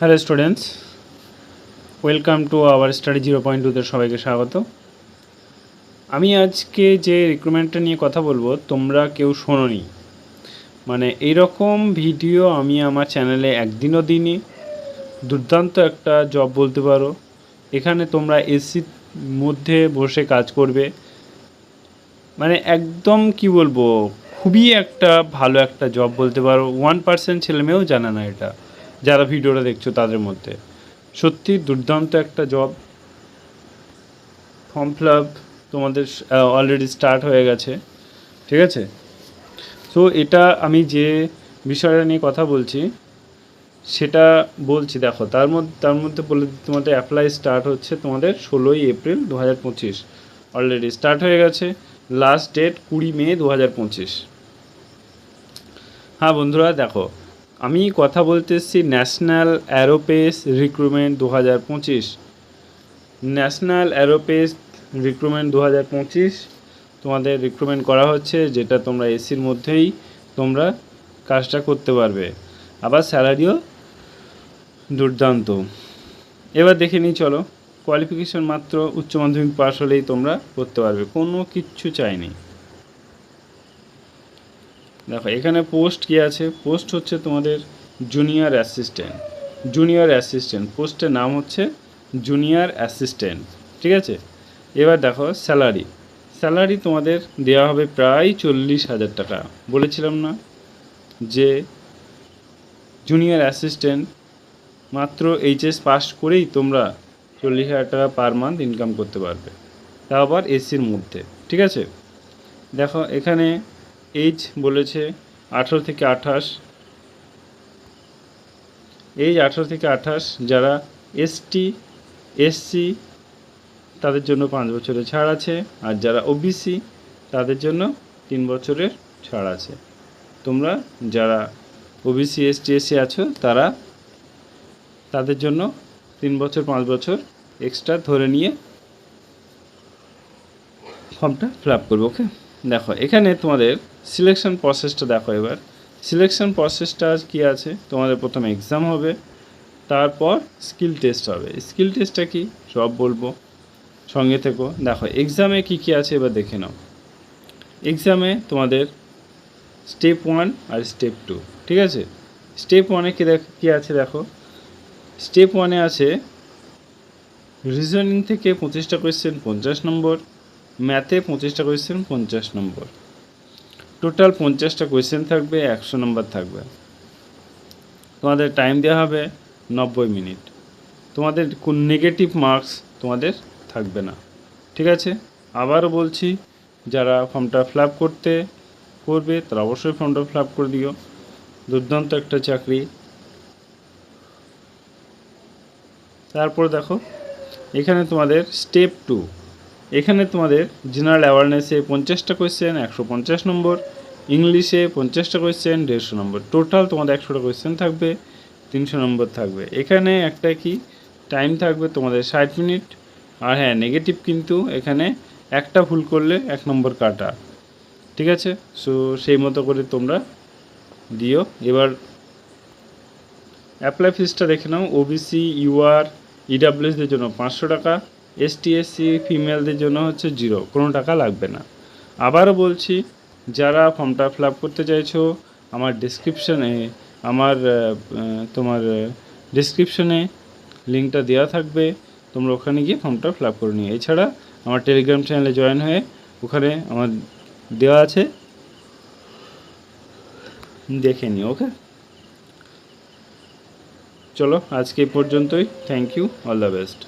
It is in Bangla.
Hello students, welcome to our study zero point টুতে সবাইকে স্বাগত। আমি আজকে যে রিক্রুটমেন্টটা নিয়ে কথা বলব, তোমরা কেউ শোনোনি। মানে এইরকম ভিডিও আমি আমার চ্যানেলে একদিনও দিইনি। দুর্দান্ত একটা জব বলতে পারো। এখানে তোমরা এসির মধ্যে বসে কাজ করবে। মানে একদম কি বলব, খুবই একটা ভালো একটা জব বলতে পারো। ওয়ান পার্সেন্ট ছেলেমেয়েও জানে না এটা। যারা ভিডিওটা দেখছ তাদের মধ্যে। সত্যি দুর্দান্ত একটা জব ফর্ম ফিল আপ তোমাদের অলরেডি স্টার্ট হয়ে গেছে। ঠিক আছে? তো এটা আমি যে বিষয়টা নিয়ে কথা বলছি, সেটা বলছি, দেখো, তার মধ্যে তার মধ্যে বলে তোমাদের অ্যাপ্লাই স্টার্ট হচ্ছে তোমাদের ষোলোই এপ্রিল দু হাজার পঁচিশ। অলরেডি স্টার্ট হয়ে গেছে লাস্ট ডেট কুড়ি মে দু হাজার পঁচিশ। হ্যাঁ বন্ধুরা, দেখো আমি কথা বলতে এসেছি ন্যাশনাল অ্যারোপেস রিক্রুটমেন্ট দু হাজার পঁচিশ। ন্যাশনাল অ্যারোপেস রিক্রুটমেন্ট দু হাজার পঁচিশ, তোমাদের রিক্রুটমেন্ট করা হচ্ছে যেটা তোমরা এসির মধ্যেই তোমরা কাজটা করতে পারবে। আবার স্যালারিও দুর্দান্ত। এবার দেখে নিই, চলো। কোয়ালিফিকেশন মাত্র উচ্চ মাধ্যমিক পাস হলেই তোমরা করতে পারবে। কোনো কিচ্ছু চাইনি দেখো, এখানে পোস্ট কি আছে? পোস্ট হচ্ছে তোমাদের জুনিয়র অ্যাসিস্ট্যান্ট জুনিয়র অ্যাসিস্ট্যান্ট পোস্টের নাম হচ্ছে জুনিয়র অ্যাসিস্ট্যান্ট ঠিক আছে? এবার দেখো স্যালারি স্যালারি তোমাদের দেওয়া হবে প্রায় চল্লিশ হাজার টাকা। বলেছিলাম না যে জুনিয়র অ্যাসিস্ট্যান্ট মাত্র এইচএস পাস করেই তোমরা চল্লিশ হাজার টাকা পার মান্থ ইনকাম করতে পারবে। তা আবার এসির মধ্যে, ঠিক আছে? দেখো, এখানে এইজ বলেছে আঠেরো থেকে আঠাশ। এই আঠেরো থেকে আঠাশ যারা এসটি এসসি তাদের জন্য পাঁচ বছরের ছাড় আছে। আর যারা ওবিসি তাদের জন্য তিন বছরের ছাড় আছে। তোমরা যারা ওবিসি এসটি এসসি আছো, তারা তাদের জন্য তিন বছর, পাঁচ বছর এক্সট্রা ধরে নিয়ে ফর্মটা ফিল আপ করব ওকে দেখো, এখানে তোমাদের সিলেকশন প্রসেসটা দেখো এবার। সিলেকশন প্রসেসটা কি আছে? তোমাদের প্রথমে এক্সাম হবে, তারপর স্কিল টেস্ট হবে। স্কিল টেস্টটা কি? সব বলব। সঙ্গে থেকো। দেখো এক্সামে কি কি আছে এবার দেখে নাও। এক্সামে তোমাদের স্টেপ ওয়ান আর স্টেপ টু ঠিক আছে? স্টেপ ওয়ানে কী দেখ, কী আছে দেখো? স্টেপ ওয়ানে আছে রিজনিং থেকে পঁচিশটা কোয়েশ্চেন পঞ্চাশ নম্বর ম্যাথে পঁচিশটা কোয়েশ্চেন পঞ্চাশ নম্বর টোটাল পঞ্চাশটা কোয়েশ্চেন থাকবে, একশো নম্বর থাকবে। তোমাদের টাইম দেওয়া হবে নব্বই মিনিট তোমাদের কোন নেগেটিভ মার্কস তোমাদের থাকবে না। ঠিক আছে? আবারও বলছি, যারা ফর্মটা ফিল করতে করবে, তারা অবশ্যই ফর্মটা ফিল করে দিও। দুর্দান্ত একটা চাকরি। তারপর দেখো, এখানে তোমাদের স্টেপ টু এখানে তোমাদের জেনারেল অ্যাওয়ারনেসে পঞ্চাশটা কোয়েশ্চেন একশো পঞ্চাশ নম্বর ইংলিশে পঞ্চাশটা কোয়েশ্চেন দেড়শো নম্বর টোটাল তোমাদের একশোটা কোয়েশ্চেন থাকবে, তিনশো নম্বর থাকবে। এখানে একটা কি? টাইম থাকবে তোমাদের ষাট মিনিট আর হ্যাঁ নেগেটিভ কিন্তু এখানে একটা ভুল করলে এক নম্বর কাটা। ঠিক আছে? সো সেই মতো করে তোমরা দিও। এবার অ্যাপ্লাই ফিসটা দেখে নাও। ওবিসি ইউআর ইডাব্লিউএসদের জন্য পাঁচশো টাকা। এসটি এসসি ফিমেলদের জন্য হচ্ছে জিরো কোনো টাকা লাগবে না। আবারও বলছি, যারা ফর্মটা ফিল করতে চাইছো, আমার ডিসক্রিপশানে আমার তোমার ডিসক্রিপশনে লিঙ্কটা দেওয়া থাকবে, তোমরা ওখানে গিয়ে ফর্মটা ফিল করে নিও। এছাড়া আমার টেলিগ্রাম চ্যানেলে জয়েন হয়ে, ওখানে আমার দেওয়া আছে। দেখে নিও ওকে চলো, আজকে পর্যন্তই। Thank you all the best